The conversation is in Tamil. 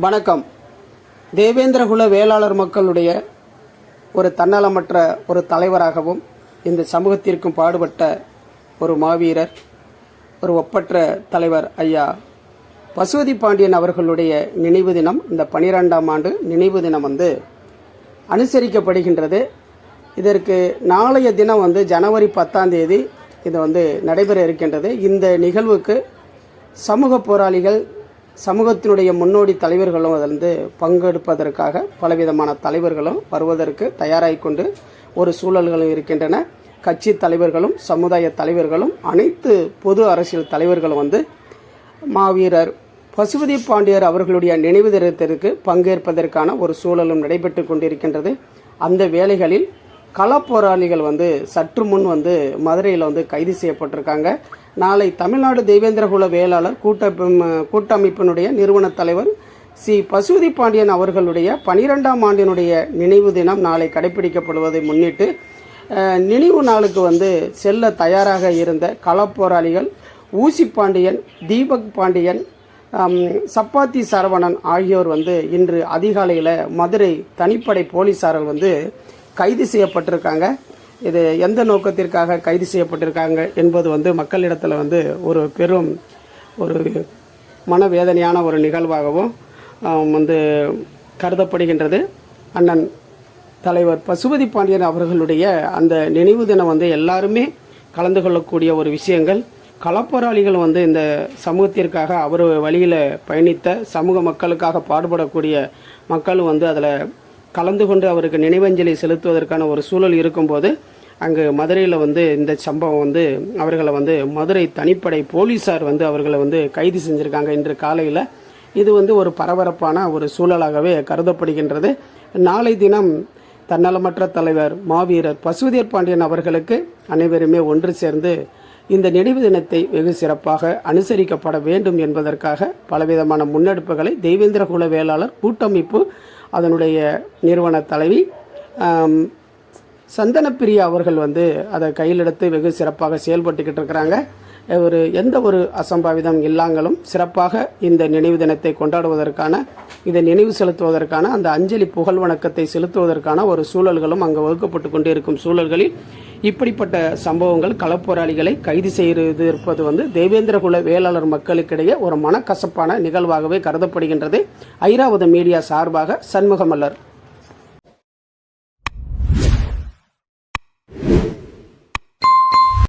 வணக்கம். தேவேந்திரகுல வேளாளர் மக்களுடைய ஒரு தன்னலமற்ற ஒரு தலைவராகவும் இந்த சமூகத்திற்கும் பாடுபட்ட ஒரு மாவீரர் ஒரு ஒப்பற்ற தலைவர் ஐயா பசுவதி பாண்டியன் அவர்களுடைய நினைவு தினம் இந்த பனிரெண்டாம் ஆண்டு நினைவு தினம் வந்து அனுசரிக்கப்படுகின்றது. இதற்கு நாளைய தினம் வந்து ஜனவரி பத்தாம் தேதி இது வந்து நடைபெற இருக்கின்றது. இந்த நிகழ்வுக்கு சமூக போராளிகள் சமூகத்தினுடைய முன்னோடி தலைவர்களும் அதிலிருந்து வந்து பங்கெடுப்பதற்காக பலவிதமான தலைவர்களும் வருவதற்கு தயாராகி கொண்டு ஒரு சூழல்களும் இருக்கின்றன. கட்சி தலைவர்களும் சமுதாய தலைவர்களும் அனைத்து பொது அரசியல் தலைவர்களும் வந்து மாவீரர் பசுபதி பாண்டியர் அவர்களுடைய நினைவு தினத்திற்கு பங்கேற்பதற்கான ஒரு சூழலும் நடைபெற்று கொண்டிருக்கின்றது. அந்த வேலைகளில் களப்போராளிகள் வந்து சற்று முன் வந்து மதுரையில் வந்து கைது செய்யப்பட்டிருக்காங்க. நாளை தமிழ்நாடு தெய்வேந்திரகுல வேளாளர் கூட்ட கூட்டமைப்பினுடைய நிறுவன தலைவர் சி. பசுபதி பாண்டியன் அவர்களுடைய பனிரெண்டாம் ஆண்டினுடைய நினைவு தினம் நாளை கடைபிடிக்கப்படுவதை முன்னிட்டு நினைவு நாளுக்கு வந்து செல்ல தயாராக இருந்த களப்போராளிகள் ஊசி பாண்டியன் தீபக் பாண்டியன் சப்பாத்தி சரவணன் ஆகியோர் வந்து இன்று அதிகாலையில் மதுரை தனிப்படை போலீசார்கள் வந்து கைது செய்யப்பட்டிருக்காங்க. இது எந்த நோக்கத்திற்காக கைது செய்யப்பட்டிருக்காங்க என்பது வந்து மக்களிடத்தில் வந்து ஒரு பெரும் ஒரு மனவேதனையான ஒரு நிகழ்வாகவும் வந்து கருதப்படுகின்றது. அண்ணன் தலைவர் பசுபதி பாண்டியன் அவர்களுடைய அந்த நினைவு தினம் வந்து எல்லாருமே கலந்து கொள்ளக்கூடிய ஒரு விஷயங்கள். களப்போராளிகள் வந்து இந்த சமூகத்திற்காக அவர் வழியில் பயணித்த சமூக மக்களுக்காக பாடுபடக்கூடிய மக்களும் வந்து அதில் கலந்து கொண்டு அவருக்கு நினைவஞ்சலி செலுத்துவதற்கான ஒரு சூழல் இருக்கும்போது அங்கு மதுரையில் வந்து இந்த சம்பவம் வந்து அவர்களை வந்து மதுரை தனிப்படை போலீஸார் வந்து அவர்களை வந்து கைது செஞ்சுருக்காங்க இன்று காலையில். இது வந்து ஒரு பரபரப்பான ஒரு சூழலாகவே கருதப்படுகின்றது. நாளை தினம் தன்னலமற்ற தலைவர் மாவீரர் பசுவதீர் பாண்டியன் அவர்களுக்கு அனைவருமே ஒன்று சேர்ந்து இந்த நினைவு தினத்தை வெகு சிறப்பாக அனுசரிக்கப்பட வேண்டும் என்பதற்காக பலவிதமான முன்னெடுப்புகளை தெய்வேந்திரகுல வேளாளர் கூட்டமைப்பு அதனுடைய நிறுவன தலைவி. சந்தனப்பிரியா அவர்கள் வந்து அதை கையில் எடுத்து வெகு சிறப்பாக செயல்பட்டுக்கிட்டு இருக்கிறாங்க. ஒரு எந்த ஒரு அசம்பாவிதம் இல்லாமலும் சிறப்பாக இந்த நினைவு தினத்தை கொண்டாடுவதற்கான இதை நினைவு செலுத்துவதற்கான அந்த அஞ்சலி புகழ் வணக்கத்தை செலுத்துவதற்கான ஒரு சூழல்களும் அங்கே வகுக்கப்பட்டு கொண்டே இருக்கும் சூழல்களில் இப்படிப்பட்ட சம்பவங்கள் களப்போராளிகளை கைது செய்து இருப்பது வந்து தேவேந்திரகுல வேளாளர் மக்களுக்கிடையே ஒரு மனக்கசப்பான நிகழ்வாகவே கருதப்படுகின்றது. ஐராவத மீடியா சார்பாக சண்முகமல்லர்.